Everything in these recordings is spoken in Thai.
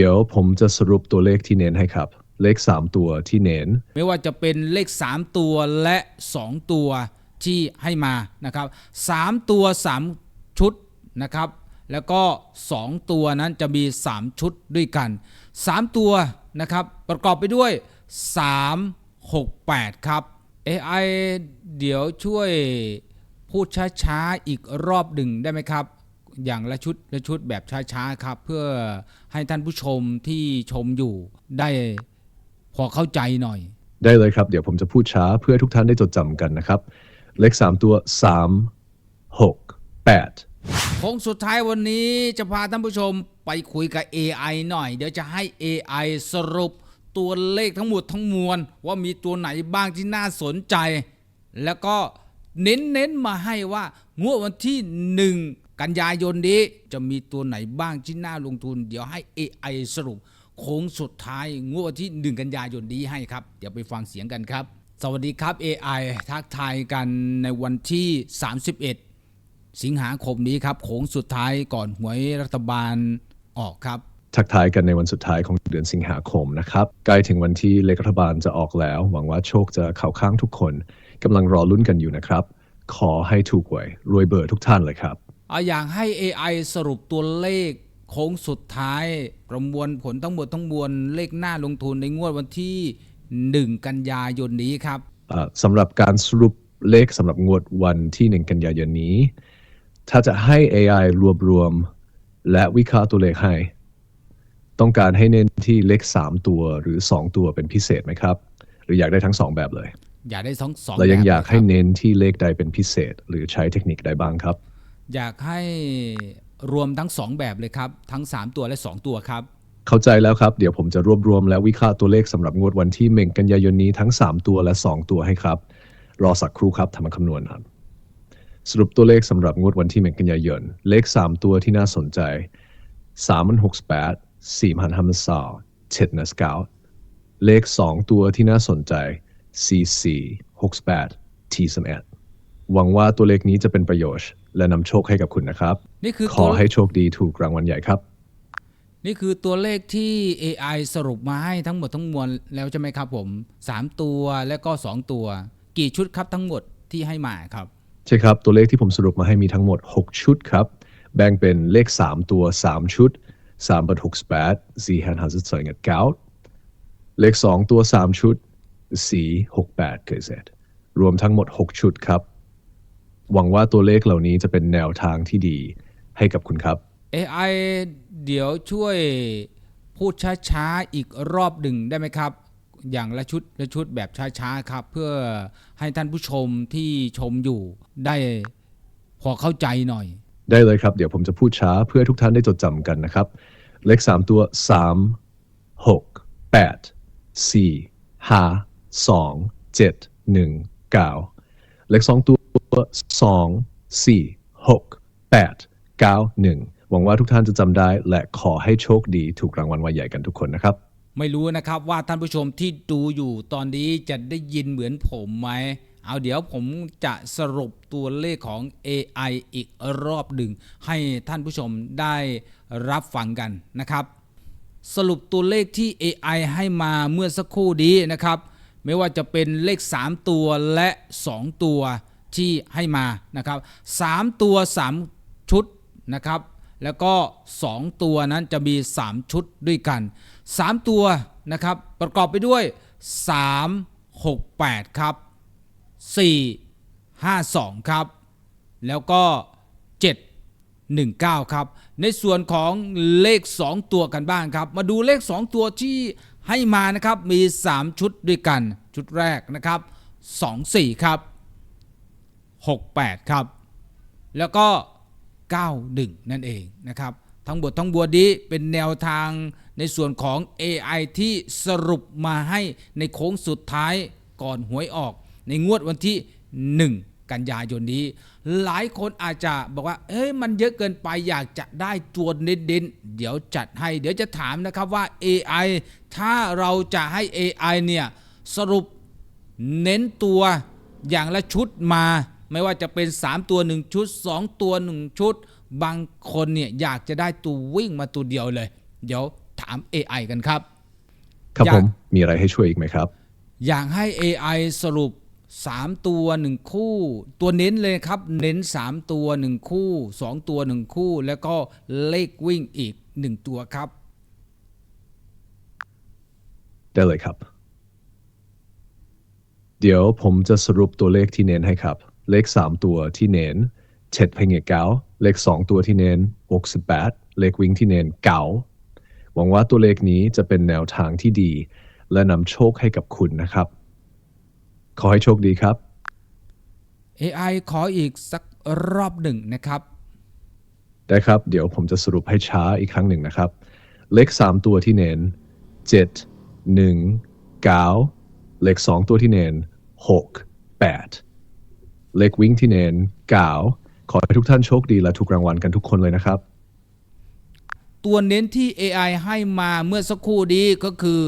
เดี๋ยวผมจะสรุปตัวเลขที่เน้นให้ครับ เลข 3 ตัวที่เน้น ไม่ว่าจะเป็นเลข 3 ตัวและ 2 ตัวที่ให้มานะครับ 3 ตัว 3 ชุดนะครับ แล้วก็ 2 ตัวนั้นจะมี 3 ชุดด้วยกัน 3 ตัวนะครับ ประกอบไปด้วย 3 6 8 ครับ AI เดี๋ยวช่วยพูดช้าๆ อีกรอบหนึ่งได้ไหมครับ อย่างละชุดละชุดแบบช้าๆครับ เพื่อให้ท่านผู้ชมที่ชมอยู่ได้พอเข้าใจหน่อย ได้เลยครับ เดี๋ยวผมจะพูดช้าเพื่อทุกท่านได้จดจำกันนะครับ เลข 3 ตัว 3 6 8โค้งสุดท้ายวันนี้จะพาท่านผู้ชมไปคุยกับ AI หน่อย เดี๋ยวจะให้ AI สรุปตัวเลขทั้งหมดทั้งมวล ว่ามีตัวไหนบ้างที่น่าสนใจ แล้วก็เน้นๆมาให้ว่างวดวันที่1 กันยายนนี้จะมีตัวไหนบ้างที่น่าลงทุน เดี๋ยวให้ AI สรุปโค้งสุดท้ายงวดวันที่ 1 กันยายนนี้ให้ครับ เดี๋ยวไปฟังเสียงกันครับ สวัสดีครับ AI ทักทายกันในวันที่ 31 สิงหาคมนี้ครับโค้งสุดท้ายก่อนหวยรัฐบาลออกครับ ทักทายกันในวันสุดท้ายของเดือนสิงหาคมนะครับใกล้ถึงวันที่เลขรัฐบาลจะออกแล้ว หวังว่าโชคจะเข้าข้างทุกคนกำลังรอลุ้นกันอยู่นะครับ ขอให้ถูกหวยรวยเบอร์ทุกท่านเลยครับ เอาอย่างให้ AI สรุปตัวเลขโค้งสุดท้ายประมวลผลทั้งหมดทั้งมวลเลขหน้าลงทุนในงวดวันที่ 1 กันยายนนี้ครับเอ่อสำหรับการสรุปเลขสำหรับงวดวันที่ 1 กันยายนนี้ ถ้าจะให้ AI รวบรวม และวิเคราะห์ตัวเลขให้ ต้องการให้เน้นที่เลข 3 ตัวหรือ 2 ตัวเป็นพิเศษไหมครับ หรืออยากได้ทั้ง 2 แบบเลย อยากได้สองสองและยังแบบอยากเลให้ครับเน้นที่เลขใดเป็นพิเศษ หรือใช้เทคนิคใดบ้างครับ อยากให้รวมทั้ง 2 แบบเลยครับ ทั้ง 3 ตัวและ 2 ตัวครับ เข้าใจแล้วครับ เดี๋ยวผมจะรวบรวมและวิเคราะห์ตัวเลขสำหรับงวดวันที่1กันยายนนี้ทั้ง 3 ตัวและ 2 ตัวให้ครับ รอสักครู่ครับทำคำนวณครับ สรุปตัวเลขสำหรับงวดวันที่1กันยายนเลข 3 ตัวที่น่าสนใจ3มัน68 4มัน5มัน2 7นัส9เลข 2 ตัวที่น่าสนใจ 4 4 68 T 1หวังว่าตัวเลขนี้จะเป็นประโยชน์ และนำโชคให้กับคุณนะครับ นี่คือขตัอวให้โชคดีถูกรางวัลใหญ่ครับ นี่คือตัวเลขที่ AI สรุปมาให้ทั้งหมดทั้งมวลแล้วใช่ไหมครับผม 3 ตัวและก็ 2 ตัว กี่ชุดครับทั้งหมดที่ให้มาครับ ใช่ครับ ตัวเลขที่ผมสรุปมาให้มีทั้งหมด 6 ชุดครับ แบ่งเป็นเลข 3 ตัว 3 ชุด3บน68 4หันหันสุดสวยงัดเก้าเลข 2 ตัว 3 ชุด 4 68เกิดเสร็จรวมทั้งหมด 6 ชุดครับ หวังว่าตัวเลขเหล่านี้จะเป็นแนวทางที่ดีให้กับคุณครับ AI เดี๋ยวช่วยพูดช้าๆอีกรอบหนึ่งได้ไหมครับ อย่างละชุดละชุดแบบช้าๆครับ เพื่อให้ท่านผู้ชมที่ชมอยู่ได้พอเข้าใจหน่อย ได้เลยครับ เดี๋ยวผมจะพูดช้าเพื่อทุกท่านได้จดจำกันนะครับ เลข 3 ตัว 3 6 8 4 5 2 7 1 9 เลข 2 ตัว 2 4 6 8 9 1หวังว่าทุกท่านจะจำได้ และขอให้โชคดีถูกรางวัลวันใหญ่กันทุกคนนะครับ ไม่รู้นะครับว่าท่านผู้ชมที่ดูอยู่ตอนนี้จะได้ยินเหมือนผมไหมเอาเดี๋ยวผมจะสรุปตัวเลขของ AI อีกรอบหนึ่งให้ท่านผู้ชมได้รับฟังกันนะครับ สรุปตัวเลขที่ AI ให้มาเมื่อสักครู่นี้นะครับ ไม่ว่าจะเป็นเลข 3 ตัวและ 2 ตัว ที่ให้มานะครับ3ตัว 3 ชุดนะครับแล้วก็ 2 ตัวนั้นจะมี 3 ชุดด้วยกัน 3 ตัวนะครับประกอบไปด้วย 3 6 8 ครับ 4 5 2 ครับ แล้วก็ 7 19 ครับ ในส่วนของเลข 2 ตัวกันบ้างครับ มาดูเลข 2 ตัวที่ให้มานะครับมี 3 ชุดด้วยกัน ชุดแรกนะครับ 2 4 ครับ 6 8 ครับ แล้วก็ 91 นั่นเองนะครับ ทั้งบททั้งบวนี้เป็นแนวทางในส่วนของ AI ที่สรุปมาให้ในโค้งสุดท้ายก่อนหวยออก ในงวดวันที่ 1 กันยายนนี้ หลายคนอาจจะบอกว่า เอ้ยมันเยอะเกินไปอยากจะได้ตัวเน้นๆเดี๋ยวจัดให้ เดี๋ยวจะถามนะครับว่า AI ถ้าเราจะให้ AI เนี่ยสรุปเน้นตัวอย่างละชุดมา ไม่ว่าจะเป็น 3 ตัว 1 ชุด 2 ตัว 1 ชุด บางคนเนี่ยอยากจะได้ตัววิ่งมาตัวเดียวเลย เดี๋ยวถาม AI กันครับ ครับอยากผม มีอะไรให้ช่วยอีกไหมครับ อยากให้ AI สรุป 3 ตัว 1 คู่ ตัวเน้นเลยครับ เน้น 3 ตัว 1 คู่ 2 ตัว 1 คู่ แล้วก็เลขวิ่งอีก 1 ตัวครับ ได้เลยครับ เดี๋ยวผมจะสรุปตัวเลขที่เน้นให้ครับ เลข 3 ตัวที่เน้นเจ็ดเพงเก้าเลข 2 ตัวที่เน้น68เลขวิ่งที่เน้นเก้าหวังว่าตัวเลขนี้จะเป็นแนวทางที่ดี และนำโชคให้กับคุณนะครับ ขอให้โชคดีครับ AI ขออีกสักรอบหนึ่งนะครับ ได้ครับ เดี๋ยวผมจะสรุปให้ช้าอีกครั้งหนึ่งนะครับ เลข 3 ตัวที่เน้น 7 1 9 เลข 2 ตัวที่เน้น6 8 เลขวิ่งที่เน้น9ขอให้ทุกท่านโชคดีและถูกรางวัลกันทุกคนเลยนะครับ ตัวเน้นที่ AI ให้มาเมื่อสักครู่นี้ก็คือ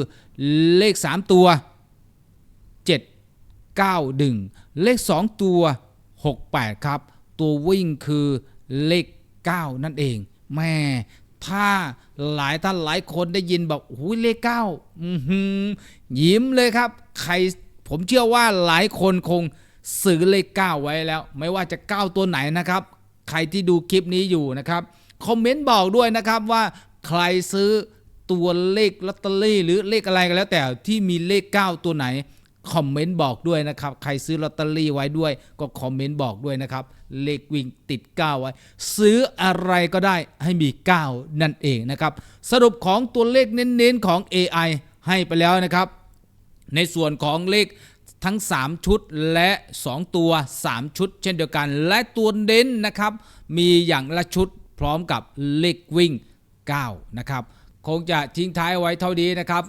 เลข 3 ตัว 7 9 1 เลข 2 ตัว 6 8 ครับ ตัววิ่งคือเลข 9 นั่นเองแม่ถ้าหลายท่านหลายคนได้ยินแบอกหุยเลข9อือหือยิ้มเลยครับ ใครผมเชื่อว่าหลายคนคง ซื้อเลข 9 ไว้แล้ว ไม่ว่าจะ 9 ตัวไหนนะครับ ใครที่ดูคลิปนี้อยู่นะครับคอมเมนต์บอกด้วยนะครับว่าใครซื้อตัวเลขลอตเตอรี่หรือเลขอะไรก็แล้วแต่ที่มีเลข 9 ตัวไหนคอมเมนต์บอกด้วยนะครับใครซื้อลอตเตอรี่ไว้ด้วย ก็คอมเมนต์บอกด้วยนะครับเลขวิ่งติด 9 ไว้ ซื้ออะไรก็ได้ให้มี 9 นั่นเองนะครับสรุปของตัวเลขเน้นๆของ AI ให้ไปแล้วนะครับ ในส่วนของเลขทั้ง 3 ชุดและ 2 ตัว 3 ชุด เช่นเดียวกัน และตัวเน้นนะครับ มีอย่างละชุดพร้อมกับเลขวิ่ง 9 นะครับ คงจะทิ้งท้ายไว้เท่านี้นะครับ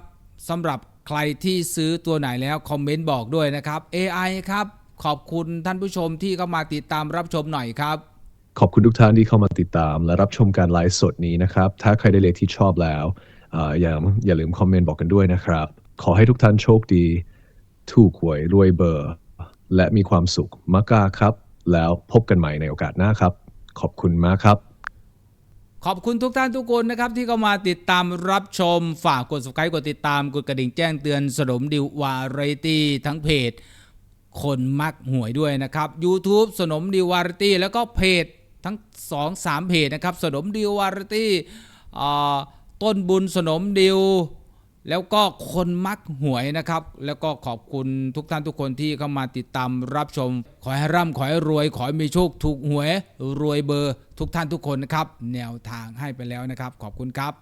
สำหรับใครที่ซื้อตัวไหนแล้ว คอมเมนต์บอกด้วยนะครับ AI ครับ ขอบคุณท่านผู้ชมที่เข้ามาติดตามรับชมหน่อยครับ ขอบคุณทุกท่านที่เข้ามาติดตามและรับชมการไลฟ์สดนี้นะครับ ถ้าใครได้เลขที่ชอบแล้วออย่าอย่าลืมคอมเมนต์บอกกันด้วยนะครับ ขอให้ทุกท่านโชคดี ถูกหวยรวยเบอร์ และมีความสุขมากาครับ แล้วพบกันใหม่ในโอกาสหน้าครับ ขอบคุณมากครับ ขอบคุณทุกท่านทุกคนนะครับ ที่เข้ามาติดตามรับชมฝากกด subscribe กดติดตามกดกระดิ่งแจ้งเตือนสนมดิววาไรตี้ทั้งเพจ คนมักหวยด้วยนะครับ YouTube สนมดิววาไรตี้แล้วก็เพจทั้ง 2 3 เพจนะครับสนมดิววาไรตี้ต้นบุญสนมดิว แล้วก็คนมักหวยนะครับ แล้วก็ขอบคุณทุกท่านทุกคนที่เข้ามาติดตามรับชม ขอให้ร่ำขอให้รวย ขอให้มีโชคถูกหวย รวยเบอร์ทุกท่านทุกคนนะครับ แนวทางให้ไปแล้วนะครับ ขอบคุณครับ